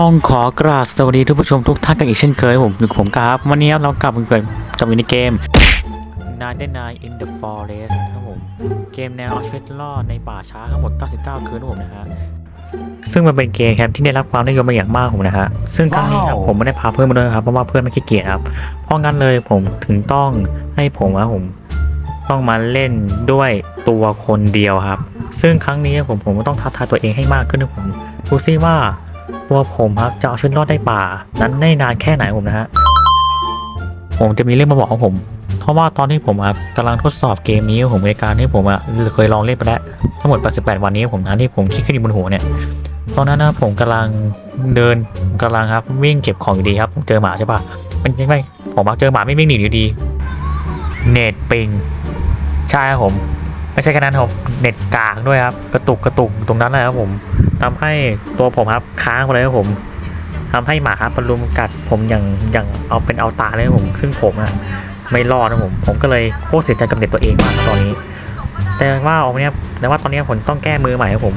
ต้องขอกราบสวัสดีทุกผู้ชมทุกท่านกันอีกเช่นเคยผมอยู่กับผมครับ วันนี้เรากลับมาเกิดกับมินิเกม Night Night in the Forest ครับผม เกมแนวเอาชีวิตรอดในป่าช้าทั้งหมด 99 คืนครับผมนะฮะซึ่งมันเป็นเกมครับที่ได้รับความนิยมมาอย่างมากผมนะฮะซึ่งครั้งนี้ครับว้าวผมไม่ได้พาเพื่อนมาด้วยครับเพราะว่าเพื่อนไม่ขี้เกียจครับเพราะงั้นเลยผมถึงต้องให้ผมอะผมต้องมาเล่นด้วยตัวคนเดียวครับ ซึ่งครั้งนี้ผมผมก็ต้องท้าทายตัวเองให้มากขึ้นนะผมดูซิว่า ตัวผมครับจะเอาชีวิตรอดได้ป่า นั้นได้นานแค่ไหนผมนะฮะ ผมจะมีเรื่องมาบอกของผม เพราะว่าตอนที่ผมครับกำลังทดสอบเกมนี้ผมในการที่ผมอะเคยลองเล่นไปแล้วทั้งหมด 88 วันนี้ผมนะที่ผมคิดขึ้นบนหัวเนี่ย ตอนนั้นนะผมกำลังเดินกำลังครับวิ่งเก็บของอยู่ดีครับเจอหมาใช่ปะมันไม่ผมมักเจอหมาไม่วิ่งหนีอยู่ดี เน็ตปิงใช่ครับผม ไม่ใช่แค่นั้นครับเน็ตกากด้วยครับกระตุกกระตุกตรงนั้นเลยครับผมทำให้ตัวผมครับค้างไปเลยครับผมทำให้หมาครับมันรุมกัดผมอย่างอย่างเอาเป็นเอาตาเลยครับผม ซึ่งผมอะไม่รอดนะผมผมก็เลยโคตรเสียใจกับเด็กตัวเองมากครับตอนนี้ แต่ว่าเอาเนี้ยแต่ว่าตอนนี้ผมต้องแก้มือใหม่ครับผม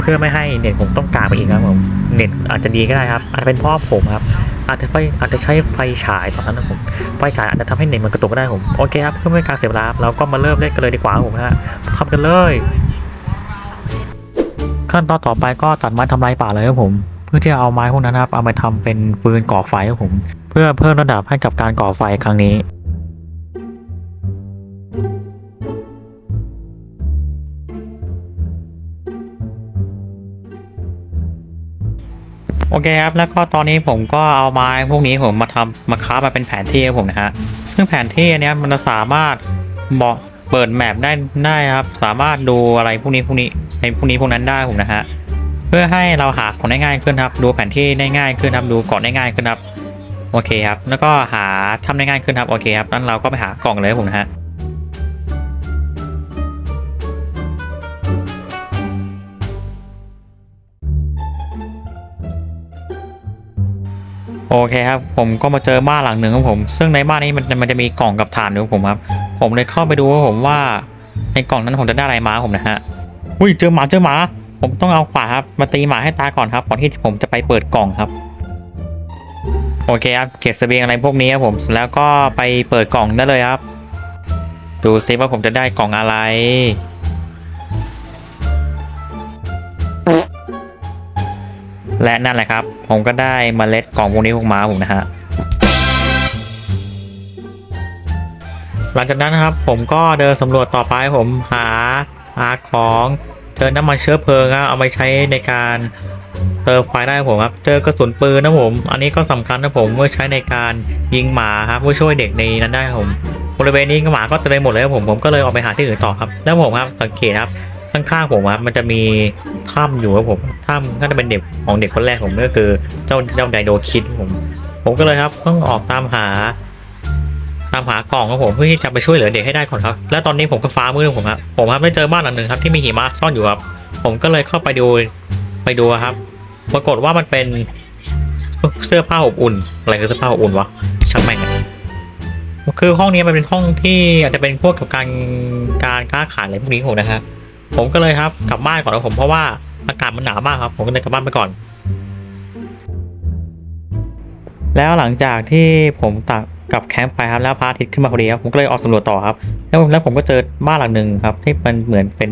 เพื่อไม่ให้เน็ตผมต้องกากไปอีกครับผมเน็ตอาจจะดีก็ได้ครับอาจจะเป็นพราะผมครับ อาจจะไฟอาจจะใช้ไฟฉายตอนนั้นนะผมไฟฉายอาจจะทำให้เน็ตมันกระตุกก็ได้ผมโอเคครับเพื่อไม่ให้การเสียเวลาเราก็มาเริ่มเล่นกันเลยดีกว่าผมนะฮะทำกันเลย ขั้นตอนต่อไปก็ตัดไม้ทำลายป่าเลยครับผม เพื่อที่จะเอาไม้พวกนั้นนะครับเอามาทำเป็นฟืนก่อไฟครับผม เพื่อเพิ่มระดับให้กับการก่อไฟครั้งนี้ อเคครับ แล้วก็ตอนนี้ผมก็เอาไม้พวกนี้ผมมาทำมาค้ามาเป็นแผนที่ครับผมนะฮะ ซึ่งแผนที่อันเนี้ยมันจะสามารถบอกเปิดแมปได้ได้ครับ สามารถดูอะไรพวกนี้พวกนี้ในพวกนี้พวกนั้นได้ผมนะฮะ เพื่อให้เราหาของได้ง่ายขึ้นครับ ดูแผนที่ได้ง่ายขึ้นครับ ดูเกาะได้ง่ายขึ้นครับ โอเคครับ แล้วก็หาทำได้ง่ายขึ้นครับ โอเคครับ นั้นเราก็ไปหากล่องเลยครับผมนะฮะ โอเคครับ ผมก็มาเจอบ้านหลังหนึ่งครับผม ซึ่งในบ้านนี้มันมันจะมีกล่องกับฐานอยู่ผมครับ ผมเลยเข้าไปดูครับผมว่าในกล่องนั้นผมจะได้อะไรมาผมนะฮะอุ้ยเจอหมาเจอหมา ผมต้องเอาขวาครับมาตีหมาให้ตายก่อนครับก่อนที่ผมจะไปเปิดกล่องครับ โอเคครับเก็บเสบียงอะไรพวกนี้ครับผมแล้วก็ไปเปิดกล่องได้เลยครับ ดูซิว่าผมจะได้กล่องอะไร และนั่นแหละครับ ผมก็ได้มเมล็ดกล่องพวกนี้พวกมาผมนะฮะหลังจากนั้นนะครับผมก็เดินสำรวจต่อไปผมหาหาของเจอน้ำมันเชื้อเพลิงครับเอาไปใช้ในการเติมไฟได้ผมครับ เจอกระสุนปืนนะผม อันนี้ก็สำคัญนะผมเมื่อใช้ในการยิงหมาครับเพื่อช่วยเด็กในนั้นได้ผมบริเวณนี้หมาก็เต็มไปหมดเลยครับผมผมก็เลยออกไปหาที่อื่นต่อครับ แล้วผมครับสังเกตครับ ข้างๆผมครับมันจะมีถ้ำอยู่ครับผมถ้ำก็จะเป็นเด็กของเด็กคนแรกผมก็คือเจ้าเจ้าไดโนคิดผม ผมก็เลยครับต้องออกตามหา ตามหากล่องครับผมเพื่อที่จะไปช่วยเหลือเด็กให้ได้ก่อนครับ และตอนนี้ผมก็ฟ้ามืดผมครับผมครับได้เจอบ้านหลังหนึ่งครับที่มีหิมะซ่อนอยู่ครับ ผมก็เลยเข้าไปดูไปดูครับ ปรากฏว่ามันเป็นเสื้อผ้าอบอุ่น อะไรคือเสื้อผ้าอบอุ่นวะช่างแม่งคือห้องนี้มันเป็นห้องที่อาจจะเป็นพวกกับการการค้าขายอะไรพวกนี้ผมนะฮะ ผมก็เลยครับกลับบ้านก่อนนะผมเพราะว่าอากาศมันหนาวมากครับ ผมก็เลยกลับบ้านไปก่อน แล้วหลังจากที่ผมตักกับแคมป์ไปครับแล้วพระอาทิตย์ขึ้นมาพอดีครับผมก็เลยออกสำรวจต่อครับ แล้วแล้วผมก็เจอบ้านหลังหนึ่งครับ ที่มันเหมือนเป็น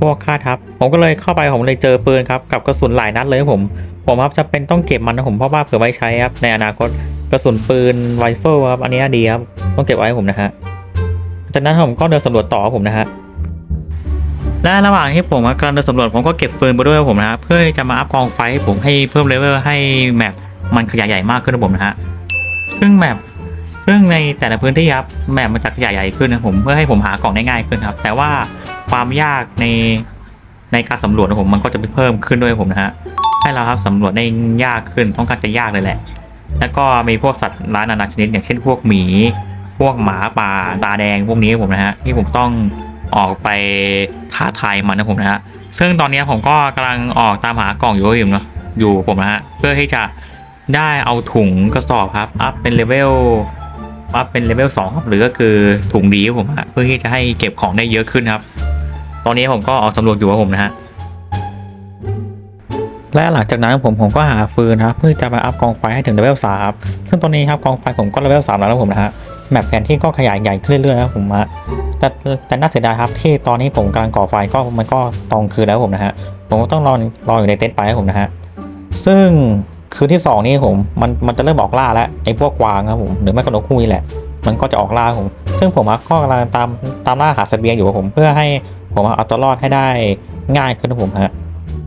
พวกค่าทับ ผมก็เลยเข้าไปผมเลยเจอปืนครับกับกระสุนหลายนัดเลยครับผมผมครับจะเป็นต้องเก็บมันนะผมเพราะว่าเผื่อไว้ใช้ครับในอนาคตกระสุนปืนไรเฟิลครับอันนี้ดีครับต้องเก็บไว้ผมนะฮะจากนั้นผมก็เดินสำรวจต่อครับผมนะฮะ และระหว่างที่ผมกำลังเดินสำรวจผมก็เก็บฟืนไปด้วยผมนะฮะเพื่อจะมาอัพกองไฟให้ผมให้เพิ่มเลเวลให้แมปมันขยายใหญ่มากขึ้นนะผมนะฮะซึ่งแมปซึ่งในแต่ละพื้นที่ครับแมปมันจะขยายใหญ่ขึ้นนะผมเพื่อให้ผมหากล่องได้ง่ายขึ้นครับ แต่ว่าความยากในในการสำรวจนะผมมันก็จะเพิ่มขึ้นด้วยผมนะฮะให้เราครับสำรวจได้ยากขึ้นต้องการจะยากเลยแหละ แล้วก็มีพวกสัตว์ร้ายนานาชนิดอย่างเช่นพวกหมี พวกหมาป่าตาแดงพวกนี้ผมนะฮะที่ผมต้อง ออกไปท้าทายมันนะผมนะฮะซึ่งตอนนี้ผมก็กำลังออกตามหากล่องอยู่อยู่เนาะอยู่ผมนะฮะเพื่อที่จะได้เอาถุงกระสอบครับอัพเป็นเลเวลอัพเป็นเลเวลสองครับหรือก็คือถุงดีครับผมฮะเพื่อที่จะให้เก็บของได้เยอะขึ้นครับ ตอนนี้ผมก็ออกสำรวจอยู่ครับผมนะฮะและหลังจากนั้นผมผมก็หาฟืนครับเพื่อจะมาอัพกองไฟให้ถึงเลเวลสามซึ่งตอนนี้ครับกองไฟผมก็เลเวลสามแล้วนะผมนะฮะแมปแผนที่ก็ขยายใหญ่ขึ้นเรื่อยๆครับผมฮะ แต่แต่น่าเสียดายครับที่ตอนนี้ผมกำลังก่อไฟก็มันก็ตอนคืนแล้วผมนะฮะผมก็ต้องรอรออยู่ในเต็นท์ไปครับผมนะฮะซึ่งคืนที่สองนี่ผมมันมันจะเริ่มออกล่าแล้วไอ้พวกกวางครับผมหรือไม่ก็นกฮูกนี่แหละ มันก็จะออกล่าผม ซึ่งผมอะก็กำลังตามตามล่าหาเสบียงอยู่ครับผมเพื่อให้ผมเอาตัวรอดให้ได้ง่ายขึ้นนะผมฮะ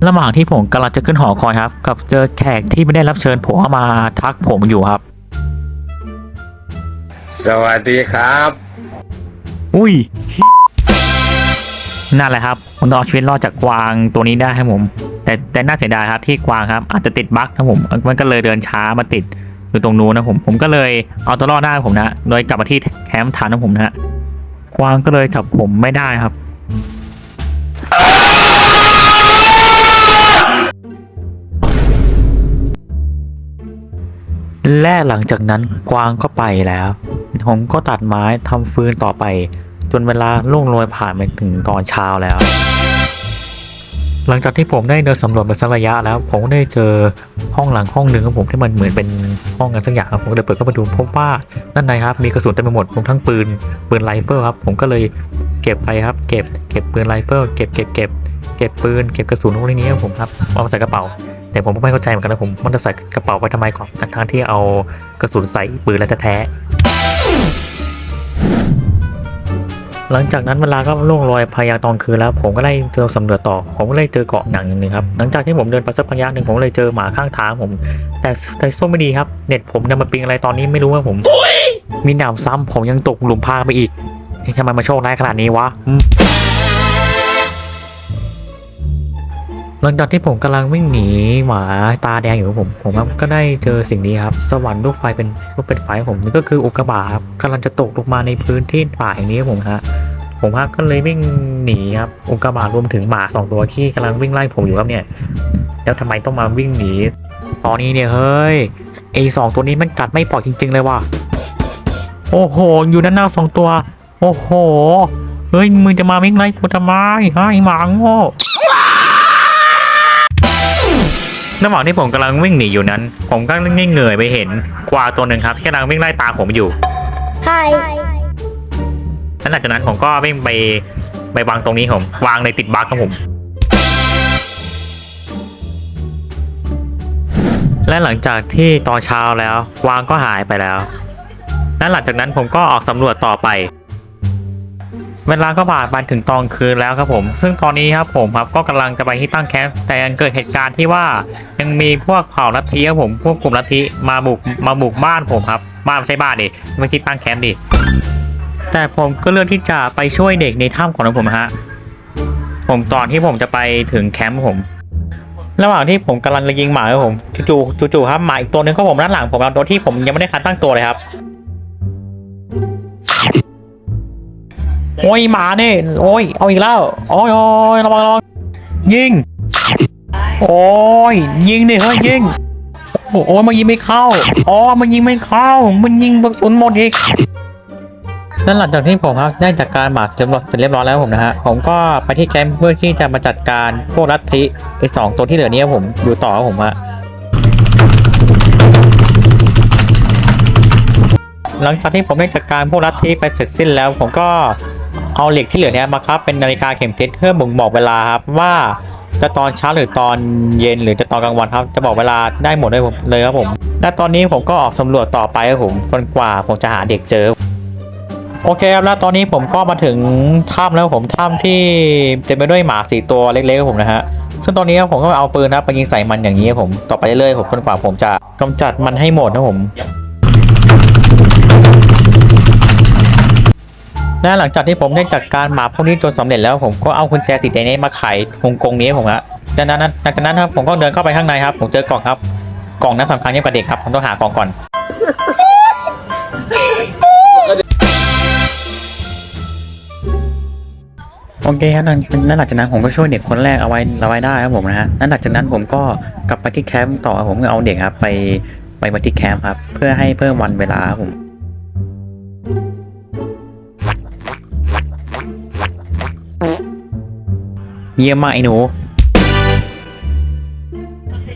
ระหว่างที่ผมกำลังจะขึ้นหอคอยครับ กับเจอแขกที่ไม่ได้รับเชิญผมเข้ามาทักผมอยู่ครับ สวัสดีครับ อุ้ยนั่นแหละครับผมต้องเอาชีวิตรอดจากกวางตัวนี้ได้ครับผม แต่แต่น่าเสียดายครับที่กวางครับอาจจะติดบั๊กนะผม มันก็เลยเดินช้ามาติดอยู่ตรงนู้นนะผม ผมก็เลยเอาตัวรอดได้ผมนะ โดยกลับมาที่แคมป์ฐานของผมนะฮะ กวางก็เลยจับผมไม่ได้ครับ และหลังจากนั้นกวางก็ไปแล้ว ผมก็ตัดไม้ทำฟืนต่อไป จนเวลาล่วงโรยผ่านไปถึงตอนเช้าแล้ว หลังจากที่ผมได้เดินสำรวจไปสักระยะแล้ว ผมก็ได้เจอห้องหลังห้องหนึ่งของผมที่มันเหมือนเป็นห้องกันสักอย่างครับผมก็เลยเปิดเข้าไปดูพบว่าด้านในครับ มีกระสุนเต็มไปหมดรวมทั้งปืนปืนไรเฟิลครับ ผมก็เลยเก็บไปครับ เก็บเก็บปืนไรเฟิลเก็บเก็บเก็บเก็บปืนเก็บกระสุนพวกนี้ครับผมครับเอามาใส่กระเป๋าแต่ผมก็ไม่เข้าใจเหมือนกันนะผมมันจะใส่กระเป๋าไปทำไมก่อนทั้งที่เอากระสุนใส่ปืนแล้วแท้ หลังจากนั้นเวลาก็ล่วงโรยพายาตอนคืนแล้ว ผมก็ได้เจอสำรวจต่อ ผมก็เลยเจอเกาะหนังอย่างหนึงครับ หลังจากที่ผมเดินไปสักพักหนึ่งผมก็เลยเจอหมาข้างทางผม แต่แต่ส้มไม่ดีครับ เน็ตผมเนี่ยมันปิงอะไรตอนนี้ไม่รู้ว่าผม มีหนามซ้ำผมยังตกหลุมพรางไปอีกเฮ้ยทำไมมาโชคร้ายขนาดนี้วะ หลังจากที่ผมกำลังวิ่งหนีหมาตาแดงอยู่ผม ผมก็ได้เจอสิ่งนี้ครับ สวรรค์ลูกไฟเป็นลูกเป็นไฟของผมนี่ก็คืออุกกาบาตครับกำลังจะตกลงมาในพื้นที่ป่าแห่งนี้ผมฮะผมฮะก็เลยวิ่งหนีครับอุกกาบาตรวมถึงหมาสองตัวที่กำลังวิ่งไล่ผมอยู่ครับเนี่ย แล้วทำไมต้องมาวิ่งหนี ตอนนี้เนี่ยเฮ้ยไอสองตัวนี้มันกัดไม่ปล่อยจริง ๆ เลยว่ะโอ้โห อยู่ด้านหน้าสองตัว โอ้โหเฮ้ยมึงจะมาวิ่งไล่กูทำไมไอหมาโง่ ระหว่างที่ผมกำลังวิ่งหนีอยู่นั้น ผมก็ง่เงยไปเห็นกวางตัวหนึ่งครับที่กำลังวิ่งไล่ตามผมอยู่ Hi. และหลังจากนั้นผมก็วิ่งไปไปวางตรงนี้ผมวางในติดบั๊กครับผม และหลังจากที่ตอนเช้าแล้วกวางก็หายไปแล้วและหลังจากนั้นผมก็ออกสำรวจต่อไป เวลาก็ผ่านไปถึงตอนคืนแล้วครับผม ซึ่งตอนนี้ครับผมครับก็กำลังจะไปที่ตั้งแคมป์แต่ยังเกิดเหตุการณ์ที่ว่ายังมีพวกเผ่าลัทธิครับผมพวกกลุ่มลัทธิมาบุกมาบุกบ้านผมครับบ้านไม่ใช่บ้านดิไม่ที่ตั้งแคมป์ดิแต่ผมก็เลือกที่จะไปช่วยเด็กในถ้ำของผมนะฮะผมตอนที่ผมจะไปถึงแคมป์ผมระหว่างที่ผมกำลังจะยิงหมาครับผมจู่ๆจู่ๆครับหมาอีกตัวหนึงก็ผมด้านหลังผมครับโดยที่ผมยังไม่ได้ทันตั้งตัวเลยครับ โอ้ยหมาเนี่ยโอ้ยเอาอีกแล้วโอ้ยโอ้ยระวังระวังยิงโอ้ยยิงดิเฮ้ยยิงโอ้ยมันยิงไม่เข้าอ๋อมันยิงไม่เข้า มันยิงกระสุนหมดอีกนั่นหลังจากที่ผมครับได้จัดการหมาเสร็จเรียบร้อยเสร็จเรียบร้อยแล้วผมนะฮะผมก็ไปที่แคมป์เพื่อที่จะมาจัดการพวกลัทธิไอ้สองตัวที่เหลือเนี้ผมอยู่ต่อครับผมฮะหลังจากที่ผมได้จัดการพวกลัทธิไปเสร็จสิ้นแล้ว ผมก็ เอาเหล็กที่เหลือเนี้ยมาครับเป็นนาฬิกาเข็มทิศเพื่อบ่งบอกเวลาครับว่าจะตอนเช้าหรือตอนเย็นหรือจะตอนกลางวันครับ จะบอกเวลาได้หมดเลยผมเลยครับผมและตอนนี้ผมก็ออกสำรวจต่อไปครับผมจนกว่าผมจะหาเด็กเจอ โอเคครับแล้วตอนนี้ผมก็มาถึงถ้ำแล้วผมถ้ำที่เต็มไปด้วยหมาสี่ตัวเล็กๆครับผมนะฮะซึ่งตอนนี้ผมก็เอาปืนนะไปยิงใส่มันอย่างนี้ครับผมต่อไปเรื่อยๆผมจนกว่าผมจะกำจัดมันให้หมดนะผม และหลังจากที่ผมได้จัดการหมาพวกนี้จนสำเร็จแล้วผมก็เอากุญแจสีแดงนี้มาไขวงกงนี้ผมฮะจากนั้นหลังจากนั้นครับผมก็เดินเข้าไปข้างในครับ ผมเจอกล่องครับ กล่องนั้นสำคัญยิ่งกว่าเด็กครับผมต้องหากล่องก่อนโอเคครับนั่นหลังจากนั้นผมก็ช่วยเด็กคนแรกเอาไว้เอาไว้ได้ครับผมนะฮะนั่นหลังจากนั้นผมก็กลับไปที่แคมป์ต่อผมก็เอาเด็กครับไปไปมาที่แคมป์ครับ เพื่อให้เพิ่มวันเวลาครับผม เยี่ยมมากไอ้หนู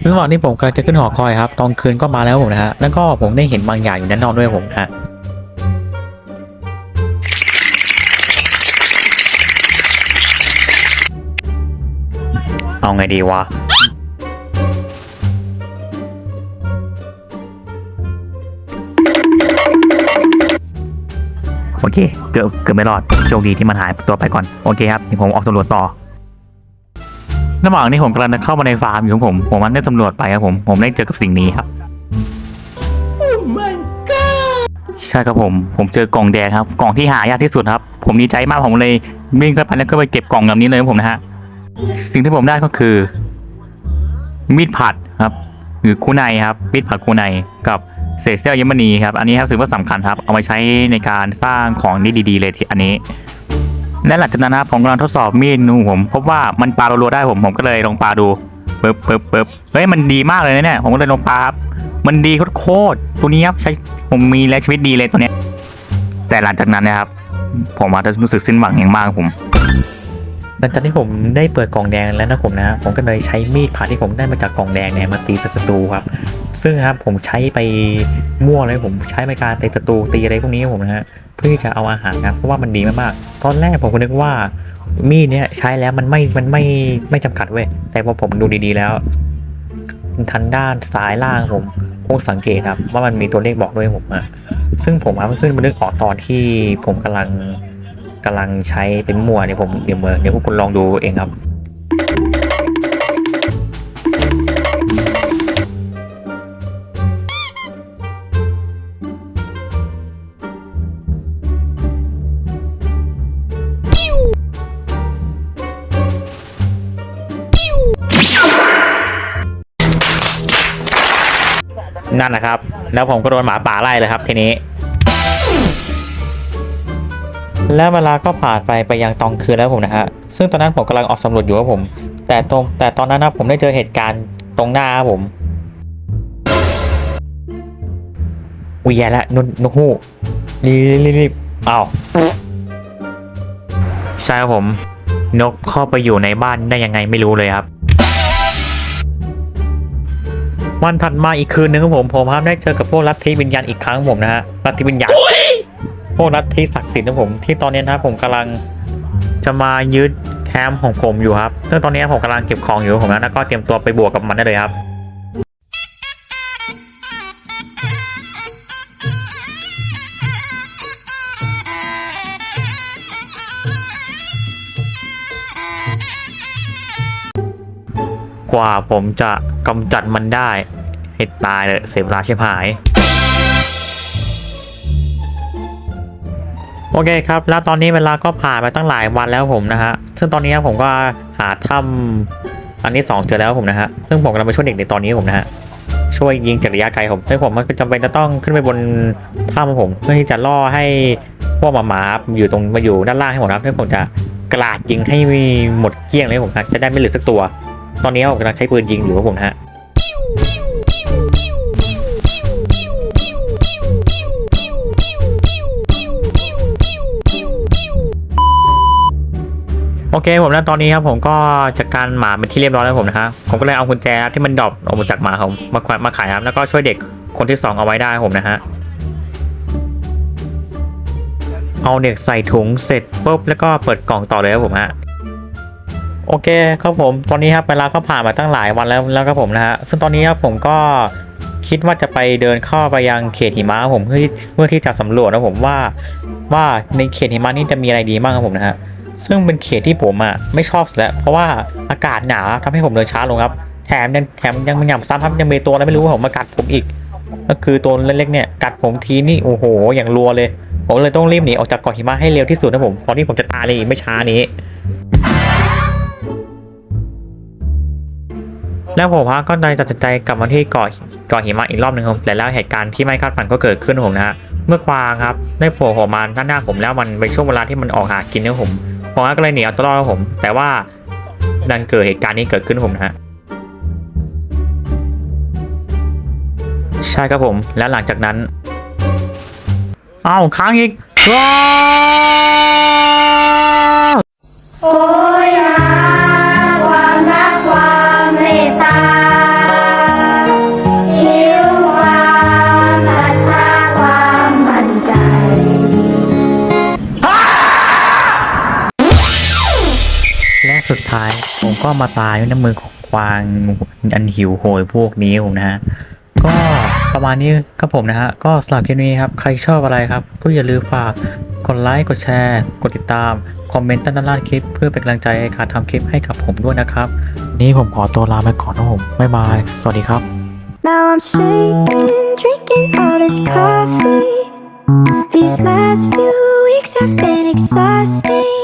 ระหว่างที่ผมกำลังจะขึ้นหอคอยครับ ตอนคืนก็มาแล้วผมนะฮะ แล้วก็ผมได้เห็นบางอย่างอยู่ด้านนอกด้วยผมฮะเอาไงดีวะ โอเค เกือบเกือบไม่รอด โชคดีที่มันหายตัวไปก่อน โอเคครับเดี๋ยวผมออกสำรวจต่อ ระหว่างนี้ผมกำลังจะเข้ามาในฟาร์มอยู่ของผม ผมมันได้สำรวจไปครับผม ผมได้เจอกับสิ่งนี้ครับ ใช่ครับผม ผมเจอกล่องแดงครับ กล่องที่หายากที่สุดครับ ผมดีใจมากผมเลยวิ่งเข้าไปแล้วก็ไปเก็บกล่องแบบนี้เลยครับผมนะฮะ สิ่งที่ผมได้ก็คือ มีดผัดครับ หรือคูไนครับ มีดผัดคูไนกับเศษเสี้ยวเยมนีครับ อันนี้ครับถือว่าสำคัญครับ เอามาใช้ในการสร้างของนี่ดีๆเลยทีอันนี้ และหลังจากนั้นนะครับผมกำลังทดสอบมีดนูผมพบว่ามันปลารัวๆได้ผมผมก็เลยลองปลาดูปึ๊บปึ๊บปึ๊บเฮ้ยมันดีมากเลยนะเนี่ยผมก็เลยลองปลาครับมันดีโคตรตัวนี้ครับใช้ผมมีและชีวิตดีเลยตัวเนี้ยแต่หลังจากนั้นนะครับ ผมอาจจะรู้สึกสิ้นหวังอย่างมากผมหลังจากที่ผมได้เปิดกล่องแดงแล้วนะผมนะ ผมก็เลยใช้มีดผ่าที่ผมได้มาจากกล่องแดงเนี่ยมาตีศัตรูครับ ซึ่งครับผมใช้ไปมั่วเลยผมใช้ในการตีศัตรูตีอะไรพวกนี้ผมนะฮะเพื่อที่จะเอาอาหารครับเพราะว่ามันดีมากๆตอนแรกผมก็นึกว่ามีดเนี่ยใช้แล้วมันไม่มันไม่ไม่จำกัดเว้ยแต่พอผมดูดีๆแล้วทันด้านซ้ายล่างผมคงสังเกตครับว่ามันมีตัวเลขบอกด้วยผมอะซึ่งผมอะมันขึ้นมานึกออกตอนที่ผมกำลังกำลังใช้เป็นมั่วเนี่ยผมเดี๋ยวเมื่อเดี๋ยวพวกคุณลองดูเองครับ นั่นนะครับ แล้วผมก็โดนหมาป่าไล่เลยครับทีนี้ แล้วเวลาก็ผ่านไปไปยังตอนคืนแล้วผมนะฮะซึ่งตอนนั้นผมกำลังออกสำรวจอยู่ครับผม แต่ตรงแต่ตอนนั้นนะผมได้เจอเหตุการณ์ตรงหน้าครับผมอุ้ยแย่ละนุ่นนกฮูกรีบรีบรีบอ้าวใช่ครับผม นกเข้าไปอยู่ในบ้านได้ยังไงไม่รู้เลยครับ วันถัดมาอีกคืนนึงครับผมผมครับได้เจอกับพวกลัทธิวิญญาณอีกครั้งผมนะฮะลัทธิวิญญาณพวกลัทธิศักดิ์สิทธิ์นะผมที่ตอนนี้นะครับผมกำลังจะมายึดแคมป์ของผมอยู่ครับซึ่งตอนนี้ผมกำลังเก็บของอยู่ผมนะแล้วก็เตรียมตัวไปบวกกับมันได้เลยครับ กว่าผมจะกำจัดมันได้ให้ตายเลยเสียเวลาชิบหาย โอเคครับ แล้วตอนนี้เวลาก็ผ่านไปตั้งหลายวันแล้วผมนะฮะ ซึ่งตอนนี้ผมก็หาถ้ำอันที่สองเจอแล้วผมนะฮะ ซึ่งผมกำลังไปช่วยเด็กในตอนนี้ผมนะฮะ ช่วยยิงจากระยะไกลผมซึ่งผมมันจำเป็นจะต้องขึ้นไปบนถ้ำผมเพื่อที่จะล่อให้พวกหมาหมาๆอยู่ตรงมาอยู่ด้านล่างให้หมดครับเพื่อผมจะกราดยิงให้หมดเกลี้ยงเลยผมนะจะได้ไม่เหลือสักตัว ตอนนี้ผมกำลังใช้ปืนยิงอยู่ครับผมนะฮะโอเคผมแล้วตอนนี้ครับผมก็จัดการหมาเป็นที่เรียบร้อยแล้วผมนะฮะผมก็เลยเอากุญแจที่มันดรอปออกมาจากหมาผมมาขายมาขายครับแล้วก็ช่วยเด็กคนที่สองเอาไว้ได้ผมนะฮะเอาเด็กใส่ถุงเสร็จปุ๊บแล้วก็เปิดกล่องต่อเลยครับผมฮะ โอเคครับผมตอนนี้ครับเวลาก็ผ่านมาตั้งหลายวันแล้วแล้วครับผมนะฮะซึ่งตอนนี้ครับผมก็คิดว่าจะไปเดินเข้าไปยังเขตหิมะผมเพื่อที่เพื่อที่จะสำรวจนะผมว่าว่าในเขตหิมะนี่จะมีอะไรดีบ้างครับผมนะฮะซึ่งเป็นเขตที่ผมอะไม่ชอบสุดแล้วเพราะว่าอากาศหนาวทำให้ผมเดินช้าลงครับ แถมยังแถมยังมันหยำซ้ำครับยังมีตัวอะไรไม่รู้ผมมากัดผมอีก ก็คือตัวเล็กๆเนี่ยกัดผมทีนี่โอ้โหอย่างรัวเลย ผมเลยต้องรีบหนีออกจากเกาะหิมะให้เร็วที่สุดนะผมตอนนี้ผมจะตายเลยอีกไม่ช้านี้ แล้วผมก็เลยตัดสินใจกลับมาที่เกาะเกาะหิมะอีกรอบหนึ่งครับแต่แล้วเหตุการณ์ที่ไม่คาดฝันก็เกิดขึ้นครับผมนะฮะเมื่อกวางครับได้โผล่หัวมาด้านหน้าผมแล้วมันเป็นช่วงเวลาที่มันออกหากินนะผมผมก็เลยหนีเอาตัวรอดครับผม แต่ว่าดันเกิดเหตุการณ์นี้เกิดขึ้นครับผมนะฮะใช่ครับผมแล้วหลังจากนั้นอ้าวค้างอีกว้า ก็มาตายด้วยน้ำมือของควางอันหิวโหยพวกนี้ผมนะฮะก็ประมาณนี้ครับผมนะฮะก็สำหรับคลิปนี้ครับใครชอบอะไรครับ ก็อย่าลืมฝากกดไลค์กดแชร์ กดติดตาม คอมเมนต์ใต้ด้านล่างคลิป เพื่อเป็นกำลังใจในการทำคลิปให้กับผมด้วยนะครับ นี้ผมขอตัวลาไปก่อนนะผมบ๊ายบาย สวัสดีครับ Now I'm shaking, drinking all this coffee. These last few weeks have been exhausting.